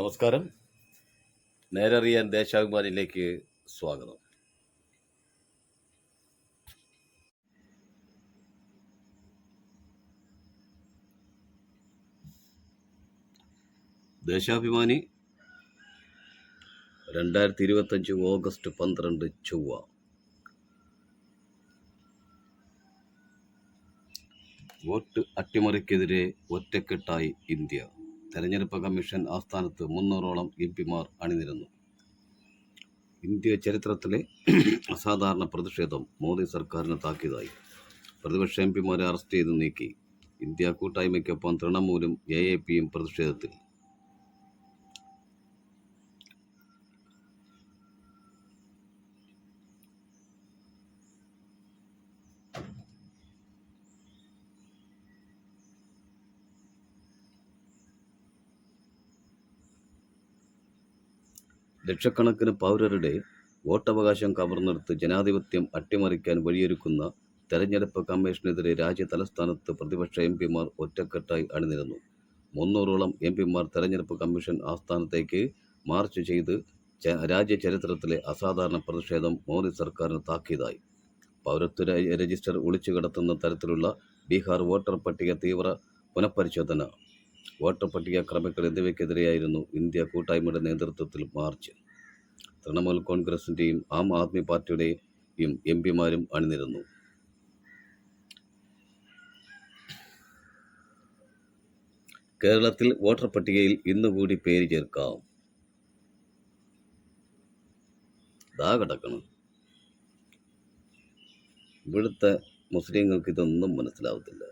നമസ്കാരം. നേരറിയാൻ ദേശാഭിമാനിയിലേക്ക് സ്വാഗതം. ദേശാഭിമാനി രണ്ടായിരത്തി ഇരുപത്തഞ്ച് ഓഗസ്റ്റ് പന്ത്രണ്ട് ചൊവ്വ. വോട്ട് അട്ടിമറിക്കെതിരെ ഒറ്റക്കെട്ടായി ഇന്ത്യ. തെരഞ്ഞെടുപ്പ് കമ്മീഷൻ ആസ്ഥാനത്ത് മുന്നൂറോളം എം പിമാർ അണിനിരന്നു. ഇന്ത്യ ചരിത്രത്തിലെ അസാധാരണ പ്രതിഷേധം മോദി സർക്കാരിന് താക്കിയതായി പ്രതിപക്ഷ എം പിമാരെ അറസ്റ്റ് ചെയ്ത് നീക്കി. ഇന്ത്യ കൂട്ടായ്മയ്ക്കൊപ്പം തൃണമൂലും എ എ പിയും പ്രതിഷേധത്തിൽ. ലക്ഷക്കണക്കിന് പൗരരുടെ വോട്ടവകാശം കവർന്നെടുത്ത് ജനാധിപത്യം അട്ടിമറിക്കാൻ വഴിയൊരുക്കുന്ന തെരഞ്ഞെടുപ്പ് കമ്മീഷനെതിരെ രാജ്യ തലസ്ഥാനത്ത് പ്രതിപക്ഷ എം പിമാർ ഒറ്റക്കെട്ടായി അണിനിരന്നു. മുന്നൂറോളം എം പിമാർ തെരഞ്ഞെടുപ്പ് കമ്മീഷൻ ആസ്ഥാനത്തേക്ക് മാർച്ച് ചെയ്ത് രാജ്യ ചരിത്രത്തിലെ അസാധാരണ പ്രതിഷേധം മോദി സർക്കാരിന് താക്കീതായി. പൗരത്വ രജിസ്റ്റർ ഒളിച്ചു കിടത്തുന്ന തരത്തിലുള്ള ബീഹാർ വോട്ടർ പട്ടിക തീവ്ര പുനഃപരിശോധന വോട്ടർ പട്ടിക ക്രമക്കേട് എന്നിവയ്ക്കെതിരെയായിരുന്നു ഇന്ത്യ കൂട്ടായ്മയുടെ നേതൃത്വത്തിൽ മാർച്ച്. തൃണമൂൽ കോൺഗ്രസിന്റെയും ആം ആദ്മി പാർട്ടിയുടെയും എം പിമാരും അണിനിരുന്നു. കേരളത്തിൽ വോട്ടർ പട്ടികയിൽ ഇന്നുകൂടി പേര് ചേർക്കാം. ദാ കിടക്കണം. ഇവിടുത്തെ മുസ്ലിങ്ങൾക്ക് ഇതൊന്നും മനസ്സിലാവത്തില്ല.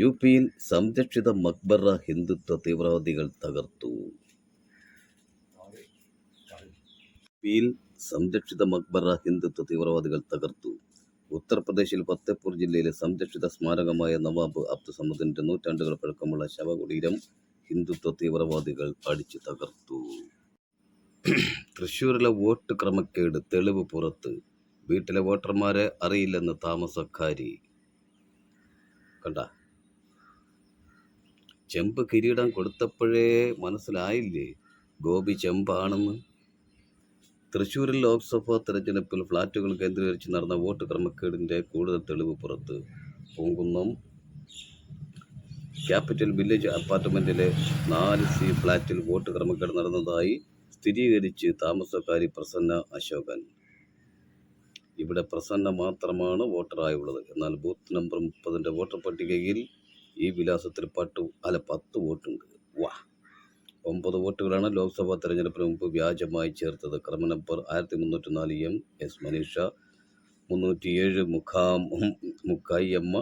യു പിയിൽ സംരക്ഷിത മക്ബറ ഹിന്ദുത്വ തീവ്രവാദികൾ തകർത്തു. പിയിൽ സംരക്ഷിത മക്ബറ ഹിന്ദുത്വ തീവ്രവാദികൾ തകർത്തു. ഉത്തർപ്രദേശിൽ ഫത്തേപൂർ ജില്ലയിലെ സംരക്ഷിത സ്മാരകമായ നവാബ് അബ്ദു സമദിന്റെ നൂറ്റാണ്ടുകൾ പഴക്കമുള്ള ശവകുടീരം ഹിന്ദുത്വ തീവ്രവാദികൾ അടിച്ചു തകർത്തു. തൃശ്ശൂരിലെ വോട്ട് ക്രമക്കേട് തെളിവ് പുറത്ത്. വീട്ടിലെ വോട്ടർമാരെ അറിയില്ലെന്ന് താമസക്കാരി. കണ്ട? ചെമ്പ് കിരീടം കൊടുത്തപ്പോഴേ മനസ്സിലായില്ലേ? ഗോപി ചെമ്പാണെന്ന്. തൃശ്ശൂരിൽ ലോക്സഭാ തെരഞ്ഞെടുപ്പിൽ ഫ്ളാറ്റുകൾ കേന്ദ്രീകരിച്ച് നടന്ന വോട്ട് ക്രമക്കേടിന്റെ കൂടുതൽ തെളിവ് പുറത്ത്. പൂങ്കുന്നം ക്യാപിറ്റൽ വില്ലേജ് അപ്പാർട്ട്മെന്റിലെ നാല് സി ഫ്ലാറ്റിൽ വോട്ട് ക്രമക്കേട് നടന്നതായി സ്ഥിരീകരിച്ച് താമസക്കാരി പ്രസന്ന അശോകൻ. ഇവിടെ പ്രസന്ന മാത്രമാണ് വോട്ടറായുള്ളത്. എന്നാൽ ബൂത്ത് നമ്പർ മുപ്പതിന്റെ വോട്ടർ പട്ടികയിൽ ഈ വിലാസത്തിൽ പട്ടു അല്ല പത്ത് വോട്ടുണ്ട്. വാ. ഒമ്പത് വോട്ടുകളാണ് ലോക്സഭാ തെരഞ്ഞെടുപ്പിന് മുമ്പ് വ്യാജമായി ചേർത്തത്. ക്രമ നമ്പർ ആയിരത്തി മുന്നൂറ്റി നാല് എം എസ് മനീഷ മുന്നൂറ്റിയേഴ് മുഖാം മുക്കായിയമ്മ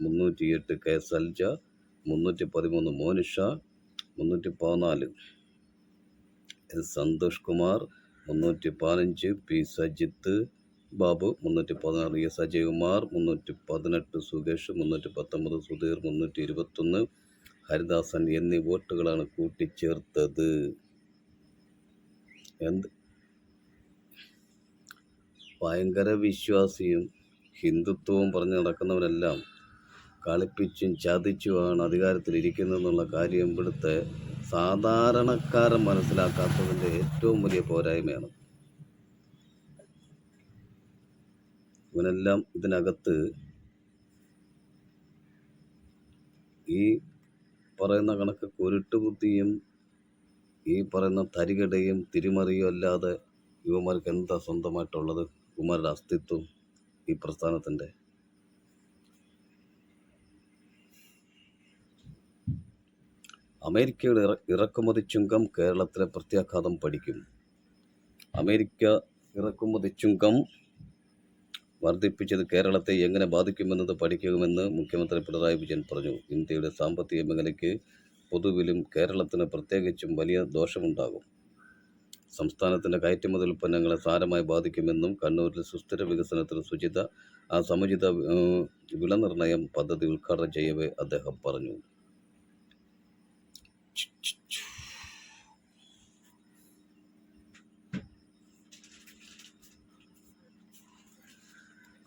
മുന്നൂറ്റിയെട്ട് കെ സൽജ മുന്നൂറ്റി പതിമൂന്ന് മോനിഷ മുന്നൂറ്റി പതിനാല് എസ് സന്തോഷ് കുമാർ മുന്നൂറ്റി പതിനഞ്ച് പി സജിത്ത് ബാബു മുന്നൂറ്റി പതിനാറ് എസ്. അജയകുമാർ മുന്നൂറ്റി പതിനെട്ട് സുകേഷ് മുന്നൂറ്റി പത്തൊമ്പത് സുധീർ മുന്നൂറ്റി ഇരുപത്തൊന്ന് ഹരിദാസൻ എന്നീ വോട്ടുകളാണ് കൂട്ടിച്ചേർത്തത്. എന്ത്? ഭയങ്കര വിശ്വാസിയും ഹിന്ദുത്വവും പറഞ്ഞ് നടക്കുന്നവരെല്ലാം കളിപ്പിച്ചും ചതിച്ചുമാണ് അധികാരത്തിലിരിക്കുന്നതെന്നുള്ള കാര്യം ഇവിടുത്തെ സാധാരണക്കാരൻ മനസ്സിലാക്കാത്തതിന്റെ ഏറ്റവും വലിയ പോരായ്മയാണ്. ഇവനെല്ലാം ഇതിനകത്ത് ഈ പറയുന്ന കണക്ക് കുരുട്ടുബുദ്ധിയും ഈ പറയുന്ന തരികടയും തിരിമറിയും അല്ലാതെ യുവമാർക്ക് എന്താ സ്വന്തമായിട്ടുള്ളത്? ഇവന്മാരുടെ അസ്തിത്വം ഈ പ്രസ്ഥാനത്തിന്റെ. അമേരിക്കയുടെ ഇറ ഇറക്കുമതി ചുങ്കം കേരളത്തിലെ പ്രത്യാഘാതം പഠിക്കും. അമേരിക്ക ഇറക്കുമതി ചുങ്കം വർദ്ധിപ്പിച്ചത് കേരളത്തെ എങ്ങനെ ബാധിക്കുമെന്നത് പഠിക്കുമെന്ന് മുഖ്യമന്ത്രി പിണറായി വിജയൻ പറഞ്ഞു. ഇന്ത്യയുടെ സാമ്പത്തിക മേഖലയ്ക്ക് പൊതുവിലും കേരളത്തിന് പ്രത്യേകിച്ചും വലിയ ദോഷമുണ്ടാകും. സംസ്ഥാനത്തിന്റെ കയറ്റുമതി ഉൽപ്പന്നങ്ങളെ സാരമായി ബാധിക്കുമെന്നും കണ്ണൂരിൽ സുസ്ഥിര വികസനത്തിന് സുചിത ആ സമുചിത വിലനിർണയം പദ്ധതി ഉദ്ഘാടനം ചെയ്യവേ അദ്ദേഹം പറഞ്ഞു.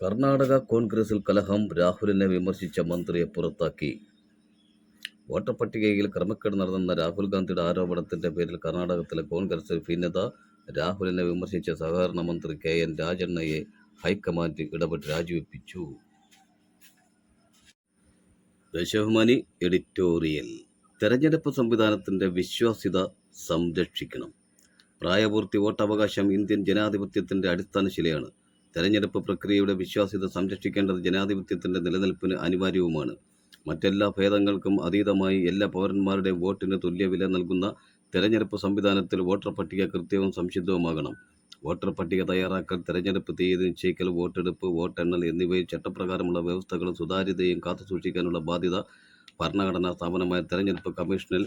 കർണാടക കോൺഗ്രസിൽ കലഹം രാഹുലിനെ വിമർശിച്ച മന്ത്രിയെ പുറത്താക്കി. വോട്ടർ പട്ടികയിൽ ക്രമക്കേട് നടന്നെന്ന രാഹുൽ ഗാന്ധിയുടെ ആരോപണത്തിന്റെ പേരിൽ കർണാടകത്തിലെ കോൺഗ്രസ് ഭിന്നത രാഹുലിനെ വിമർശിച്ച സഹകരണ മന്ത്രി കെ എൻ രാജണ്ണയെ ഹൈക്കമാൻഡ് ഇടപെട്ട് രാജിവെപ്പിച്ചു. ദേശാഭിമാനി എഡിറ്റോറിയൽ. തെരഞ്ഞെടുപ്പ് സംവിധാനത്തിന്റെ വിശ്വാസ്യത സംരക്ഷിക്കണം. പ്രായപൂർത്തി വോട്ടവകാശം ഇന്ത്യൻ ജനാധിപത്യത്തിന്റെ അടിസ്ഥാന ശിലയാണ് തെരഞ്ഞെടുപ്പ് പ്രക്രിയയുടെ വിശ്വാസ്യത സംരക്ഷിക്കേണ്ടത് ജനാധിപത്യത്തിന്റെ നിലനിൽപ്പിന് അനിവാര്യവുമാണ്. മറ്റെല്ലാ ഭേദങ്ങൾക്കും അതീതമായി എല്ലാ പൗരന്മാരുടെയും വോട്ടിന് തുല്യവില നൽകുന്ന തെരഞ്ഞെടുപ്പ് സംവിധാനത്തിൽ വോട്ടർ പട്ടിക കൃത്യവും സംശുദ്ധവുമാകണം. വോട്ടർ പട്ടിക തയ്യാറാക്കൽ തെരഞ്ഞെടുപ്പ് തീയതി നിശ്ചയിക്കൽ വോട്ടെടുപ്പ് വോട്ടെണ്ണൽ എന്നിവയിൽ ചട്ടപ്രകാരമുള്ള വ്യവസ്ഥകളും സുതാര്യതയും കാത്തുസൂക്ഷിക്കാനുള്ള ബാധ്യത ഭരണഘടനാ സ്ഥാപനമായ തെരഞ്ഞെടുപ്പ് കമ്മീഷനിൽ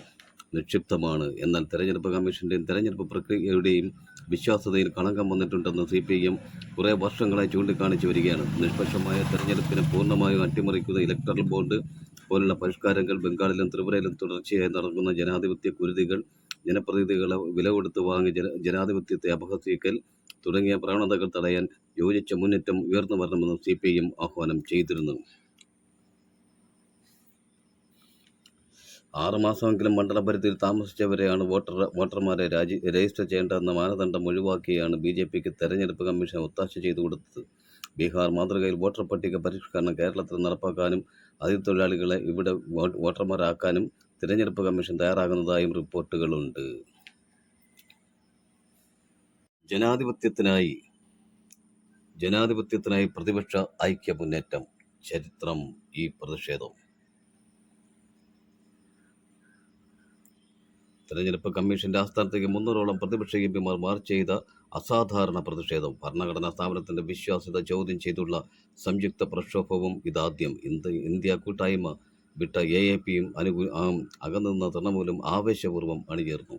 നിക്ഷിപ്തമാണ്. എന്നാൽ തെരഞ്ഞെടുപ്പ് കമ്മീഷന്റെയും തെരഞ്ഞെടുപ്പ് പ്രക്രിയയുടെയും വിശ്വാസ്യതയിൽ കളങ്കം വന്നിട്ടുണ്ടെന്ന് സി പി എം കുറേ വർഷങ്ങളായി ചൂണ്ടിക്കാണിച്ചു വരികയാണ്. നിഷ്പക്ഷമായ തെരഞ്ഞെടുപ്പിനെ പൂർണമായും അട്ടിമറിക്കുന്ന ഇലക്ട്രൽ ബോണ്ട് പോലുള്ള പരിഷ്കാരങ്ങൾ ബംഗാളിലും ത്രിപുരയിലും തുടർച്ചയായി നടക്കുന്ന ജനാധിപത്യ കുരുതികൾ ജനപ്രതിനിധികളെ വില കൊടുത്ത് വാങ്ങി ജന ജനാധിപത്യത്തെ അപഹസിക്കൽ തുടങ്ങിയ പ്രവണതകൾ തടയാൻ യോജിച്ച മുന്നേറ്റം ഉയർന്നു വരണമെന്നും സി പി എം ആഹ്വാനം ചെയ്തിരുന്നു. ആറുമാസമെങ്കിലും മണ്ഡലപരിധിയിൽ താമസിച്ചവരെയാണ് വോട്ടർ വോട്ടർമാരെ രാജി രജിസ്റ്റർ ചെയ്യേണ്ടതെന്ന മാനദണ്ഡം ഒഴിവാക്കിയാണ് ബി ജെ പിക്ക് തെരഞ്ഞെടുപ്പ് കമ്മീഷൻ ഒത്താശ ചെയ്തു കൊടുത്തത്. ബീഹാർ മാതൃകയിൽ വോട്ടർ പട്ടിക പരിഷ്കരണം കേരളത്തിൽ നടപ്പാക്കാനും അതിഥി തൊഴിലാളികളെ ഇവിടെ വോട്ടർമാരാക്കാനും തിരഞ്ഞെടുപ്പ് കമ്മീഷൻ തയ്യാറാകുന്നതായും റിപ്പോർട്ടുകളുണ്ട്. ജനാധിപത്യത്തിനായി ജനാധിപത്യത്തിനായി പ്രതിപക്ഷ ഐക്യ മുന്നേറ്റം ചരിത്രം ഈ പ്രതിഷേധം. തെരഞ്ഞെടുപ്പ് കമ്മീഷന്റെ ആസ്ഥാനത്തേക്ക് മുന്നൂറോളം പ്രതിപക്ഷ എം പിമാർ മാർച്ച് ചെയ്ത അസാധാരണ പ്രതിഷേധം. ഭരണഘടനാ സ്ഥാപനത്തിന്റെ വിശ്വാസ്യത ചോദ്യം ചെയ്തുള്ള സംയുക്ത പ്രക്ഷോഭവും ഇതാദ്യം. ഇന്ത്യ ഇന്ത്യ കൂട്ടായ്മ വിട്ട എ എ പിയും അനുകൂ അകന്നുനിന്ന തൃണമൂലും ആവേശപൂർവം അണിചേർന്നു.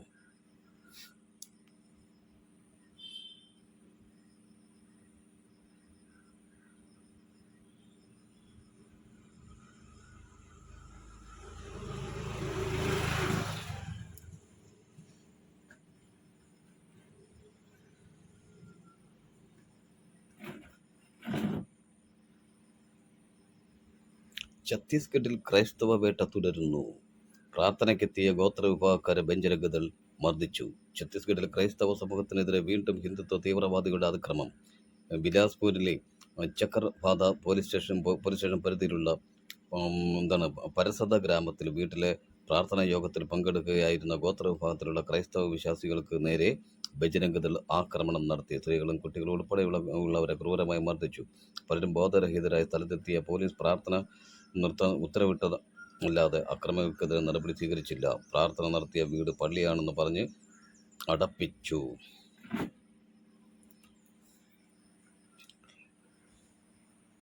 ഛത്തീസ്ഗഡിൽ ക്രൈസ്തവ വേട്ട തുടരുന്നു. പ്രാർത്ഥനയ്ക്കെത്തിയ ഗോത്രവിഭാഗക്കാരെ ബെഞ്ചരഗതൽ മർദ്ദിച്ചു. ഛത്തീസ്ഗഡിൽ ക്രൈസ്തവ സമൂഹത്തിനെതിരെ വീണ്ടും ഹിന്ദുത്വ തീവ്രവാദികളുടെ അതിക്രമം. ബിലാസ്പൂരിലെ Chakarbhata police station police station പരിധിയിലുള്ള എന്താണ് പരസത ഗ്രാമത്തിൽ വീട്ടിലെ പ്രാർത്ഥനാ യോഗത്തിൽ പങ്കെടുക്കുകയായിരുന്ന ഗോത്രവിഭാഗത്തിലുള്ള ക്രൈസ്തവ വിശ്വാസികൾക്ക് നേരെ ബജരംഗദൾ ആക്രമണം നടത്തി. സ്ത്രീകളും കുട്ടികളും ഉൾപ്പെടെയുള്ള ഉള്ളവരെ ക്രൂരമായി മർദ്ദിച്ചു. പലരും ബോധരഹിതരായി സ്ഥലത്തെത്തിയ പോലീസ് പ്രാർത്ഥന നിർത്താൻ ഉത്തരവിട്ടത്. അല്ലാതെ അക്രമികൾക്കെതിരെ നടപടി സ്വീകരിച്ചില്ല. പ്രാർത്ഥന നടത്തിയ വീട് പള്ളിയാണെന്ന് പറഞ്ഞ് അടപ്പിച്ചു.